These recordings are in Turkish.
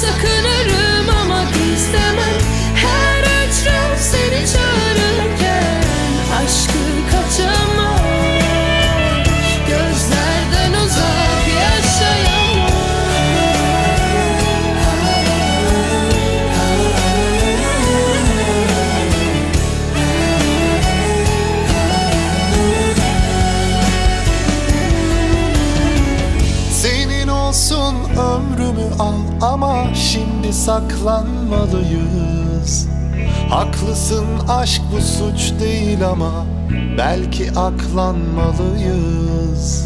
Sakınırım Senin olsun ömrümü al ama şimdi saklanmalıyız. Haklısın aşk bu suç değil ama belki aklanmalıyız.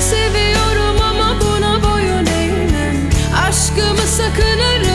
Seviyorum ama buna boyun eğmem. Aşkımı sakınırım